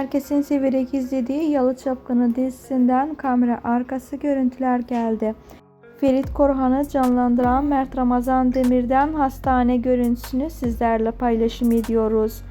Herkesin severek izlediği Yalı Çapkını dizisinden kamera arkası görüntüler geldi. Ferit Korhan'ı canlandıran Mert Ramazan Demir'den hastane görüntüsünü sizlerle paylaşım ediyoruz.